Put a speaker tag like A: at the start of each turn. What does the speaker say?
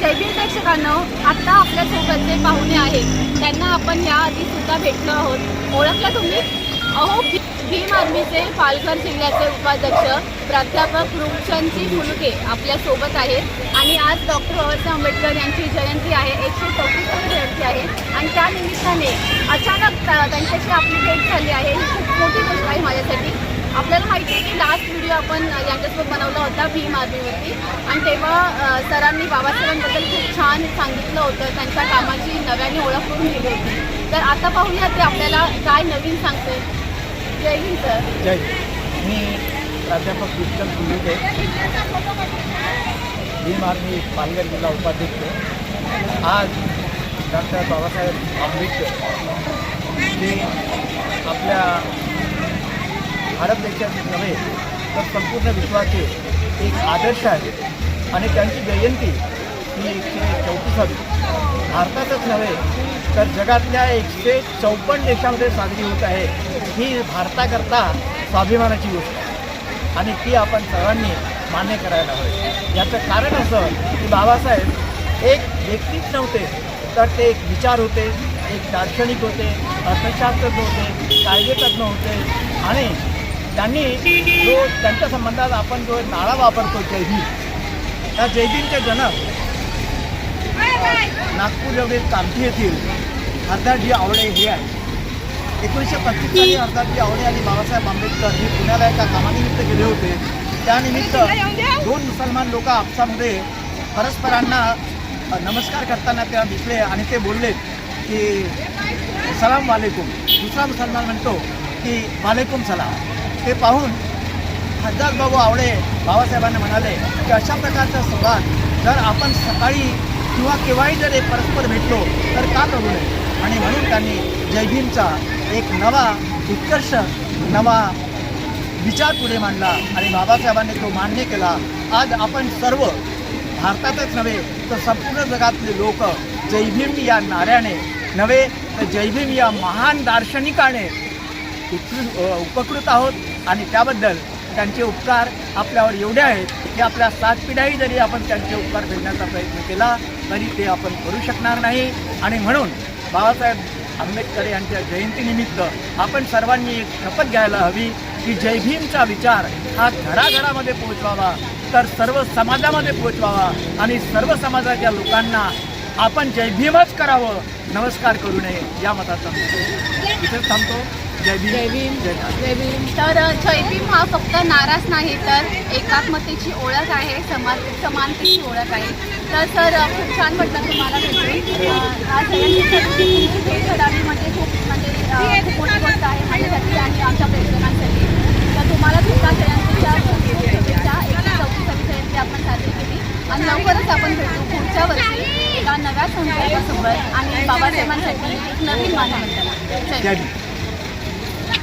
A: जय प्रेक्षकांनो आत्ता आपल्यासोबत जे पाहुणे आहेत. त्यांना आपण या आधी सुद्धा भेटलो आहोत. ओळखला तुम्ही? अहो भी- भीम आर्मीचे पालघर जिल्ह्याचे उपाध्यक्ष प्राध्यापक रुपचंदजी फुलके आपल्यासोबत आहेत. आणि आज डॉक्टर बाबासाहेब आंबेडकर यांची जयंती आहे एकशे चौतीसावी जयंती आहे. आणि त्या निमित्ताने अचानक त्यांच्याशी आपली भेट झाली आहे. ही खूप मोठी गोष्ट आहे माझ्यासाठी. आपल्याला माहिती आहे की लास्ट व्हिडिओ आपण यांच्यासोबत बनवला होता भीम आर्मीवरती. आणि तेव्हा सरांनी बाबासाहेबांबद्दल खूप छान सांगितलं होतं. त्यांच्या कामाची नव्याने ओळख करून दिली होती. तर आता पाहूया ते आपल्याला काय नवीन सांगते जय हिंद सर.
B: जय मी प्राध्यापक विठ्ठल फुलुके भीम आर्मी पालघर जिल्हा उपाध्यक्ष. आज डॉक्टर बाबासाहेब आंबेडकर ते आपल्या भारत देशाचे नव्हे तर संपूर्ण विश्वाचे एक आदर्श आहे. आणि त्यांची जयंती ही एकशे चौतीसावी. भारतातच नव्हे तर जगातल्या एकशे चौपन्न देशामध्ये साजरी होत आहे. ही भारताकरता स्वाभिमानाची गोष्ट आहे. आणि ती आपण सर्वांनी मान्य करायला हवी. याचं कारण असं की बाबासाहेब एक व्यक्तीच नव्हते तर ते एक विचार होते एक दार्शनिक होते अर्थशास्त्रज्ञ होते कायदेतज्ञ होते. आणि त्यांनी जो त्यांच्या संबंधात आपण जो नाळा वापरतो जयभीम त्या जयभीमचे जनक नागपूर जवळील कामठी येथील हरदारजी आवळे हे आहे एकोणीसशे पस्तीस साली हरदारजी आवळे आणि बाबासाहेब आंबेडकर हे पुण्याला एका कामानिमित्त गेले होते. त्यानिमित्त दोन मुसलमान लोक आपसामध्ये परस्परांना नमस्कार करताना त्या दिसले आणि ते बोलले की सलाम वालेकुम. दुसरा मुसलमान म्हणतो की वालेकुम सलाम. ते पाहून खासदार बाबू आवडे बाबासाहेबांना म्हणाले की अशा प्रकारचा संवाद जर आपण सकाळी किंवा केव्हाही जर एक परस्पर भेटलो तर का करू नये? आणि म्हणून त्यांनी जयभीमचा एक नवा उत्कर्ष नवा विचार पुढे मांडला आणि बाबासाहेबांनी तो मान्य केला. आज आपण सर्व भारतातच नव्हे तर संपूर्ण जगातले लोक जयभीम या नाऱ्याने नव्हे तर जयभीम या महान दार्शनिकाने उत्कृ उपकृत आहोत. आणि त्याबद्दल त्यांचे उपकार आपल्यावर एवढे आहेत की आपल्या सात पिढ्याही जरी आपण त्यांचे उपकार फेडण्याचा प्रयत्न केला तरी ते आपण करू शकणार नाही. आणि म्हणून बाबासाहेब आंबेडकर यांच्या जयंतीनिमित्त आपण सर्वांनी एक शपथ घ्यायला हवी की जय भीमचा विचार हा घराघरामध्ये पोहोचवावा तर सर्व समाजामध्ये पोहोचवावा आणि सर्व समाजाच्या लोकांना आपण जय भीमच करावं. नमस्कार करू नये या मताचा इथेच थांबतो. जय भीम.
A: जय भीम.
B: जय
A: भीम. तर जय भीम हा फक्त नाराच नाही तर एकात्मतेची ओळख आहे समान समानतेची ओळख आहे. तर सर खूप छान वाटलं तुम्हाला भेटून. आज तुमची भेट घडावी म्हणजे खूप म्हणजे खूप मोठी गोष्ट आहे माझ्यासाठी आणि आमच्या प्रेक्षकांसाठी. तर तुम्हाला सुद्धा खूप शुभेच्छा. एकशे चौतीसावी जयंती आपण साजरी केली. आणि लवकरच आपण भेटू पुढच्या वर्षी एका नव्या संकल्पासोबत आणि बाबासाहेबांसाठी एक नवीन मानवंताला जय